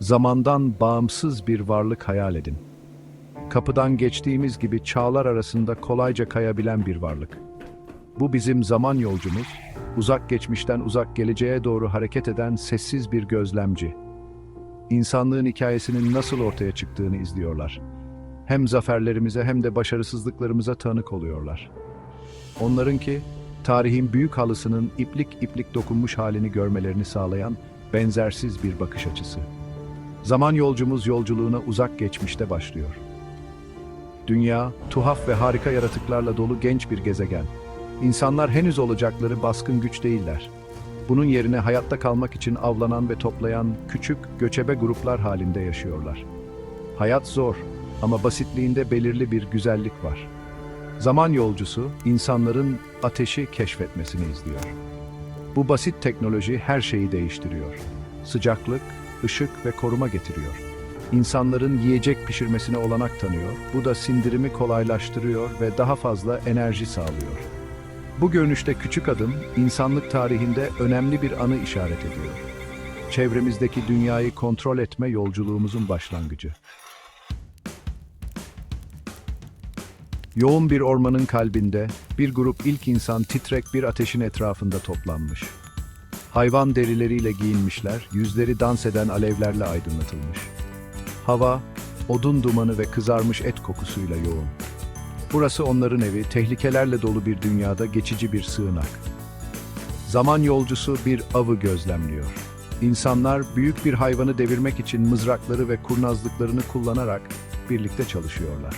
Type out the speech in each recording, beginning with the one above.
Zamandan bağımsız bir varlık hayal edin. Kapıdan geçtiğimiz gibi çağlar arasında kolayca kayabilen bir varlık. Bu bizim zaman yolcumuz, uzak geçmişten uzak geleceğe doğru hareket eden sessiz bir gözlemci. İnsanlığın hikayesinin nasıl ortaya çıktığını izliyorlar. Hem zaferlerimize hem de başarısızlıklarımıza tanık oluyorlar. Onlarınki, tarihin büyük halısının iplik iplik dokunmuş halini görmelerini sağlayan benzersiz bir bakış açısı. Zaman yolcumuz yolculuğuna uzak geçmişte başlıyor. Dünya, tuhaf ve harika yaratıklarla dolu genç bir gezegen. İnsanlar henüz olacakları baskın güç değiller. Bunun yerine hayatta kalmak için avlanan ve toplayan küçük, göçebe gruplar halinde yaşıyorlar. Hayat zor ama basitliğinde belirli bir güzellik var. Zaman yolcusu, insanların ateşi keşfetmesini izliyor. Bu basit teknoloji her şeyi değiştiriyor. Sıcaklık, ışık ve koruma getiriyor. İnsanların yiyecek pişirmesine olanak tanıyor. Bu da sindirimi kolaylaştırıyor ve daha fazla enerji sağlıyor. Bu görünüşte küçük adım, insanlık tarihinde önemli bir anı işaret ediyor. Çevremizdeki dünyayı kontrol etme yolculuğumuzun başlangıcı. Yoğun bir ormanın kalbinde bir grup ilk insan titrek bir ateşin etrafında toplanmış. Hayvan derileriyle giyinmişler, yüzleri dans eden alevlerle aydınlatılmış. Hava, odun dumanı ve kızarmış et kokusuyla yoğun. Burası onların evi, tehlikelerle dolu bir dünyada geçici bir sığınak. Zaman yolcusu bir avı gözlemliyor. İnsanlar büyük bir hayvanı devirmek için mızrakları ve kurnazlıklarını kullanarak birlikte çalışıyorlar.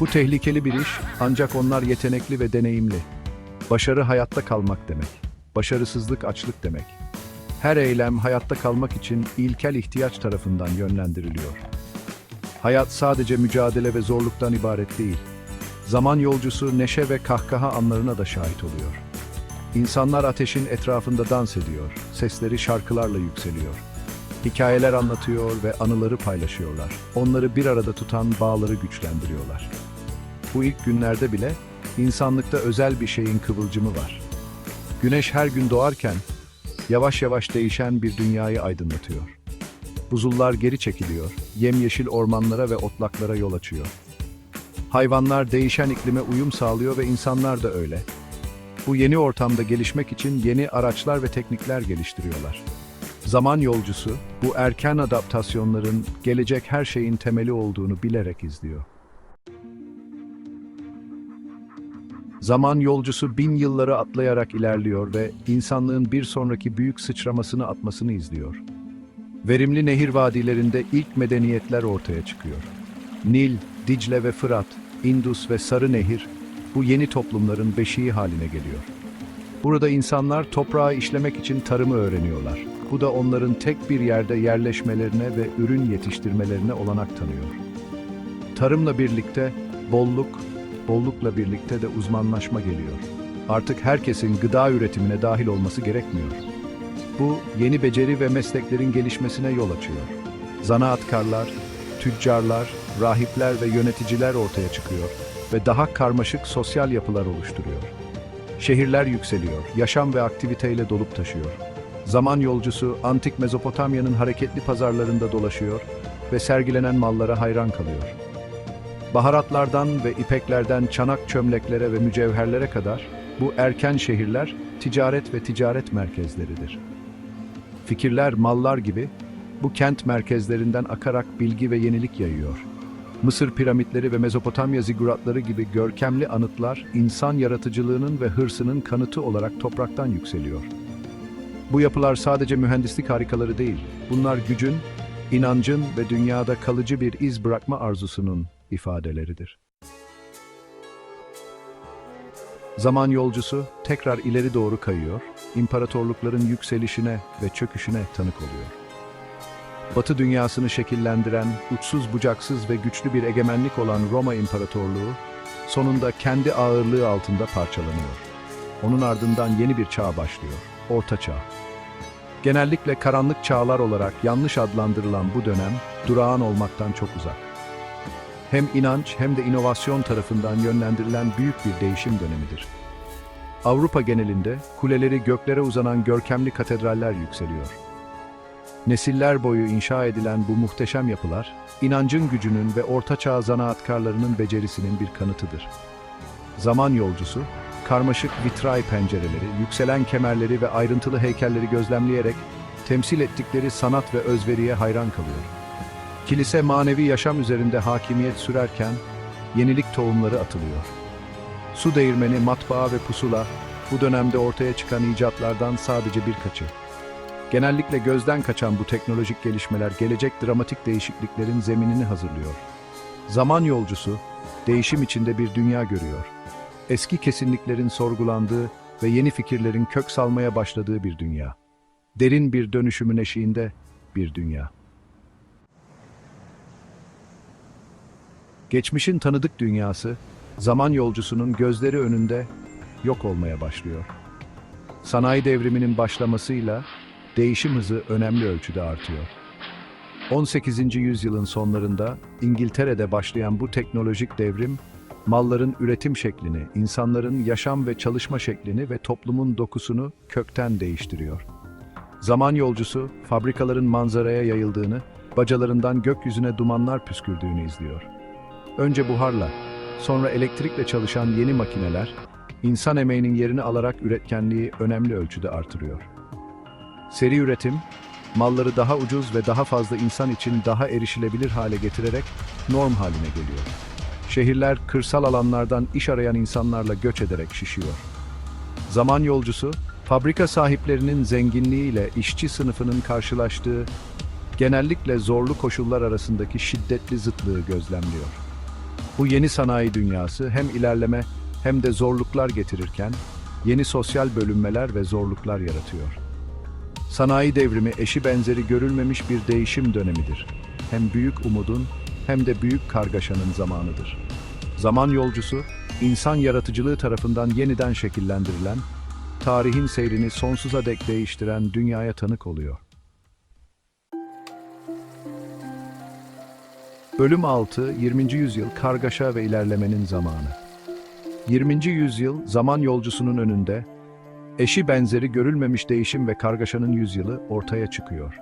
Bu tehlikeli bir iş ancak onlar yetenekli ve deneyimli. Başarı hayatta kalmak demek. Başarısızlık açlık demek. Her eylem hayatta kalmak için ilkel ihtiyaç tarafından yönlendiriliyor. Hayat sadece mücadele ve zorluktan ibaret değil. Zaman yolcusu neşe ve kahkaha anlarına da şahit oluyor. İnsanlar ateşin etrafında dans ediyor, sesleri şarkılarla yükseliyor. Hikayeler anlatıyor ve anıları paylaşıyorlar. Onları bir arada tutan bağları güçlendiriyorlar. Bu ilk günlerde bile insanlıkta özel bir şeyin kıvılcımı var. Güneş her gün doğarken yavaş yavaş değişen bir dünyayı aydınlatıyor. Buzullar geri çekiliyor, yemyeşil ormanlara ve otlaklara yol açıyor. Hayvanlar değişen iklime uyum sağlıyor ve insanlar da öyle. Bu yeni ortamda gelişmek için yeni araçlar ve teknikler geliştiriyorlar. Zaman yolcusu bu erken adaptasyonların gelecek her şeyin temeli olduğunu bilerek izliyor. Zaman yolcusu bin yılları atlayarak ilerliyor ve insanlığın bir sonraki büyük sıçramasını atmasını izliyor. Verimli nehir vadilerinde ilk medeniyetler ortaya çıkıyor. Nil, Dicle ve Fırat, Indus ve Sarı Nehir bu yeni toplumların beşiği haline geliyor. Burada insanlar toprağı işlemek için tarımı öğreniyorlar. Bu da onların tek bir yerde yerleşmelerine ve ürün yetiştirmelerine olanak tanıyor. Tarımla birlikte bolluk, bollukla birlikte de uzmanlaşma geliyor. Artık herkesin gıda üretimine dahil olması gerekmiyor. Bu yeni beceri ve mesleklerin gelişmesine yol açıyor. Zanaatkarlar, tüccarlar, rahipler ve yöneticiler ortaya çıkıyor ve daha karmaşık sosyal yapılar oluşturuyor. Şehirler yükseliyor, yaşam ve aktiviteyle dolup taşıyor. Zaman yolcusu antik Mezopotamya'nın hareketli pazarlarında dolaşıyor ve sergilenen mallara hayran kalıyor. Baharatlardan ve ipeklerden çanak çömleklere ve mücevherlere kadar bu erken şehirler ticaret ve ticaret merkezleridir. Fikirler mallar gibi bu kent merkezlerinden akarak bilgi ve yenilik yayıyor. Mısır piramitleri ve Mezopotamya ziguratları gibi görkemli anıtlar insan yaratıcılığının ve hırsının kanıtı olarak topraktan yükseliyor. Bu yapılar sadece mühendislik harikaları değil, bunlar gücün, inancın ve dünyada kalıcı bir iz bırakma arzusunun ifadeleridir. Zaman yolcusu tekrar ileri doğru kayıyor, imparatorlukların yükselişine ve çöküşüne tanık oluyor. Batı dünyasını şekillendiren, uçsuz bucaksız ve güçlü bir egemenlik olan Roma İmparatorluğu, sonunda kendi ağırlığı altında parçalanıyor. Onun ardından yeni bir çağ başlıyor, Orta Çağ. Genellikle karanlık çağlar olarak yanlış adlandırılan bu dönem, durağan olmaktan çok uzak. Hem inanç hem de inovasyon tarafından yönlendirilen büyük bir değişim dönemidir. Avrupa genelinde kuleleri göklere uzanan görkemli katedraller yükseliyor. Nesiller boyu inşa edilen bu muhteşem yapılar, inancın gücünün ve ortaçağ zanaatkarlarının becerisinin bir kanıtıdır. Zaman yolcusu, karmaşık vitray pencereleri, yükselen kemerleri ve ayrıntılı heykelleri gözlemleyerek temsil ettikleri sanat ve özveriye hayran kalıyor. Kilise manevi yaşam üzerinde hakimiyet sürerken yenilik tohumları atılıyor. Su değirmeni, matbaa ve pusula bu dönemde ortaya çıkan icatlardan sadece birkaçı. Genellikle gözden kaçan bu teknolojik gelişmeler gelecek dramatik değişikliklerin zeminini hazırlıyor. Zaman yolcusu, değişim içinde bir dünya görüyor. Eski kesinliklerin sorgulandığı ve yeni fikirlerin kök salmaya başladığı bir dünya. Derin bir dönüşümün eşiğinde bir dünya. Geçmişin tanıdık dünyası, zaman yolcusunun gözleri önünde yok olmaya başlıyor. Sanayi devriminin başlamasıyla değişim hızı önemli ölçüde artıyor. 18. yüzyılın sonlarında İngiltere'de başlayan bu teknolojik devrim, malların üretim şeklini, insanların yaşam ve çalışma şeklini ve toplumun dokusunu kökten değiştiriyor. Zaman yolcusu, fabrikaların manzaraya yayıldığını, bacalarından gökyüzüne dumanlar püskürdüğünü izliyor. Önce buharla, sonra elektrikle çalışan yeni makineler, insan emeğinin yerini alarak üretkenliği önemli ölçüde artırıyor. Seri üretim, malları daha ucuz ve daha fazla insan için daha erişilebilir hale getirerek norm haline geliyor. Şehirler kırsal alanlardan iş arayan insanlarla göç ederek şişiyor. Zaman yolcusu, fabrika sahiplerinin zenginliğiyle işçi sınıfının karşılaştığı genellikle zorlu koşullar arasındaki şiddetli zıtlığı gözlemliyor. Bu yeni sanayi dünyası hem ilerleme hem de zorluklar getirirken yeni sosyal bölünmeler ve zorluklar yaratıyor. Sanayi devrimi eşi benzeri görülmemiş bir değişim dönemidir. Hem büyük umudun hem de büyük kargaşanın zamanıdır. Zaman yolcusu, insan yaratıcılığı tarafından yeniden şekillendirilen, tarihin seyrini sonsuza dek değiştiren dünyaya tanık oluyor. Bölüm 6, 20. yüzyıl kargaşa ve ilerlemenin zamanı. 20. yüzyıl zaman yolcusunun önünde, eşi benzeri görülmemiş değişim ve kargaşanın yüzyılı ortaya çıkıyor.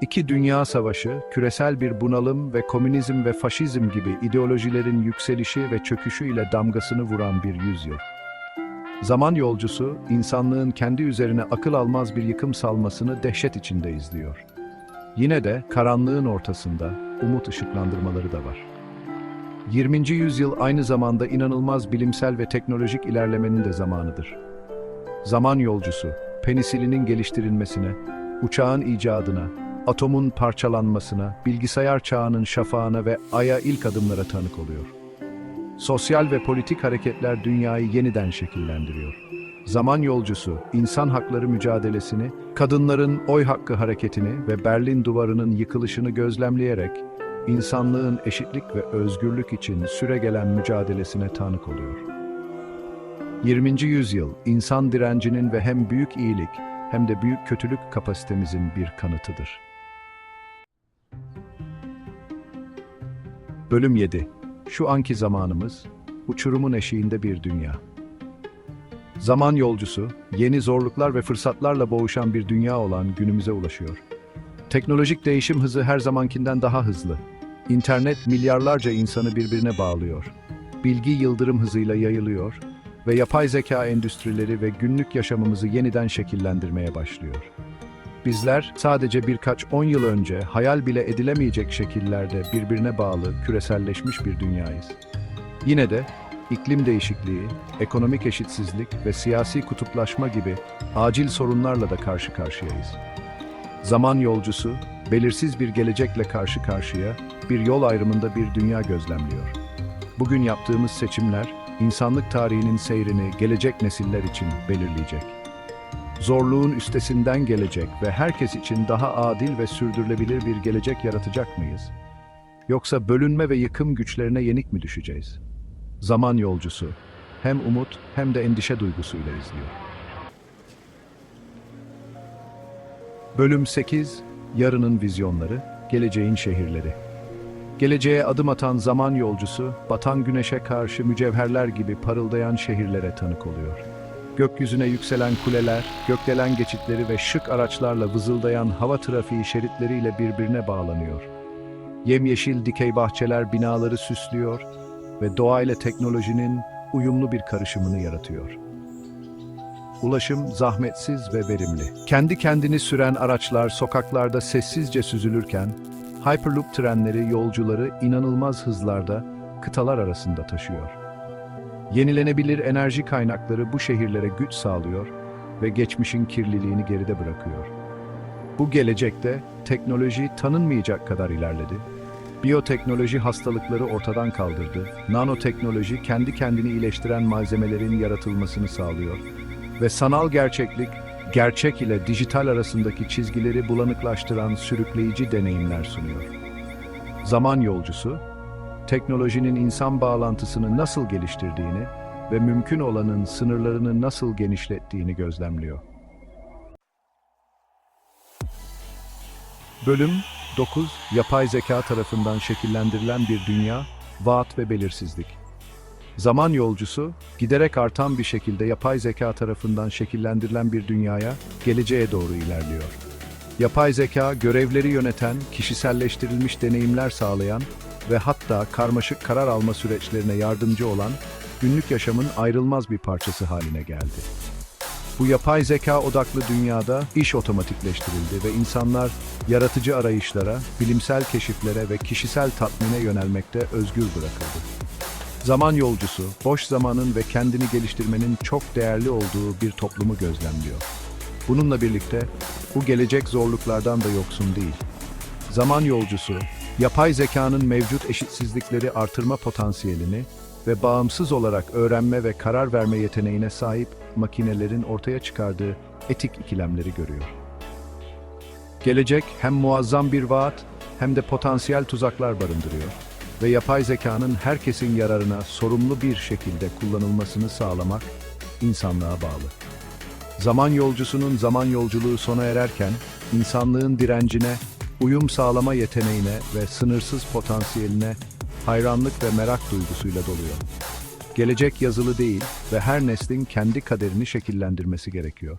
İki dünya savaşı, küresel bir bunalım ve komünizm ve faşizm gibi ideolojilerin yükselişi ve çöküşü ile damgasını vuran bir yüzyıl. Zaman yolcusu, insanlığın kendi üzerine akıl almaz bir yıkım salmasını dehşet içinde izliyor. Yine de karanlığın ortasında umut ışıklandırmaları da var. 20. yüzyıl aynı zamanda inanılmaz bilimsel ve teknolojik ilerlemenin de zamanıdır. Zaman yolcusu, penisilinin geliştirilmesine, uçağın icadına, atomun parçalanmasına, bilgisayar çağının şafağına ve aya ilk adımlara tanık oluyor. Sosyal ve politik hareketler dünyayı yeniden şekillendiriyor. Zaman yolcusu, insan hakları mücadelesini, kadınların oy hakkı hareketini ve Berlin duvarının yıkılışını gözlemleyerek, insanlığın eşitlik ve özgürlük için süregelen mücadelesine tanık oluyor. 20. yüzyıl, insan direncinin ve hem büyük iyilik hem de büyük kötülük kapasitemizin bir kanıtıdır. Bölüm 7 Şu anki zamanımız, uçurumun eşiğinde bir dünya. Zaman yolcusu, yeni zorluklar ve fırsatlarla boğuşan bir dünya olan günümüze ulaşıyor. Teknolojik değişim hızı her zamankinden daha hızlı. İnternet milyarlarca insanı birbirine bağlıyor. Bilgi yıldırım hızıyla yayılıyor ve yapay zeka endüstrileri ve günlük yaşamımızı yeniden şekillendirmeye başlıyor. Bizler sadece birkaç on yıl önce hayal bile edilemeyecek şekillerde birbirine bağlı, küreselleşmiş bir dünyayız. Yine de iklim değişikliği, ekonomik eşitsizlik ve siyasi kutuplaşma gibi acil sorunlarla da karşı karşıyayız. Zaman yolcusu, belirsiz bir gelecekle karşı karşıya, bir yol ayrımında bir dünya gözlemliyor. Bugün yaptığımız seçimler, insanlık tarihinin seyrini gelecek nesiller için belirleyecek. Zorluğun üstesinden gelecek ve herkes için daha adil ve sürdürülebilir bir gelecek yaratacak mıyız? Yoksa bölünme ve yıkım güçlerine yenik mi düşeceğiz? Zaman yolcusu, hem umut hem de endişe duygusuyla izliyor. Bölüm 8, Yarının Vizyonları, Geleceğin Şehirleri. Geleceğe adım atan zaman yolcusu, batan güneşe karşı mücevherler gibi parıldayan şehirlere tanık oluyor. gökyüzüne yükselen kuleler, gökdelen geçitleri ve şık araçlarla vızıldayan hava trafiği şeritleriyle birbirine bağlanıyor. Yemyeşil dikey bahçeler binaları süslüyor ve doğayla teknolojinin uyumlu bir karışımını yaratıyor. Ulaşım zahmetsiz ve verimli. Kendi kendini süren araçlar sokaklarda sessizce süzülürken, Hyperloop trenleri yolcuları inanılmaz hızlarda kıtalar arasında taşıyor. Yenilenebilir enerji kaynakları bu şehirlere güç sağlıyor ve geçmişin kirliliğini geride bırakıyor. Bu gelecekte teknoloji tanınmayacak kadar ilerledi. Biyoteknoloji hastalıkları ortadan kaldırdı. Nanoteknoloji kendi kendini iyileştiren malzemelerin yaratılmasını sağlıyor. Ve sanal gerçeklik, gerçek ile dijital arasındaki çizgileri bulanıklaştıran sürükleyici deneyimler sunuyor. Zaman yolcusu, teknolojinin insan bağlantısını nasıl geliştirdiğini ve mümkün olanın sınırlarını nasıl genişlettiğini gözlemliyor. Bölüm 9 Yapay zeka tarafından şekillendirilen bir dünya, vaat ve belirsizlik. Zaman yolcusu, giderek artan bir şekilde yapay zeka tarafından şekillendirilen bir dünyaya, geleceğe doğru ilerliyor. Yapay zeka, görevleri yöneten, kişiselleştirilmiş deneyimler sağlayan ve hatta karmaşık karar alma süreçlerine yardımcı olan günlük yaşamın ayrılmaz bir parçası haline geldi. Bu yapay zeka odaklı dünyada iş otomatikleştirildi ve insanlar yaratıcı arayışlara, bilimsel keşiflere ve kişisel tatmine yönelmekte özgür bırakıldı. Zaman yolcusu, boş zamanın ve kendini geliştirmenin çok değerli olduğu bir toplumu gözlemliyor. Bununla birlikte bu gelecek zorluklardan da yoksun değil. Zaman yolcusu, yapay zekanın mevcut eşitsizlikleri artırma potansiyelini ve bağımsız olarak öğrenme ve karar verme yeteneğine sahip makinelerin ortaya çıkardığı etik ikilemleri görüyor. Gelecek hem muazzam bir vaat hem de potansiyel tuzaklar barındırıyor ve yapay zekanın herkesin yararına sorumlu bir şekilde kullanılmasını sağlamak insanlığa bağlı. Zaman yolcusunun zaman yolculuğu sona ererken insanlığın direncine, uyum sağlama yeteneğine ve sınırsız potansiyeline hayranlık ve merak duygusuyla doluyor. Gelecek yazılı değil ve her neslin kendi kaderini şekillendirmesi gerekiyor.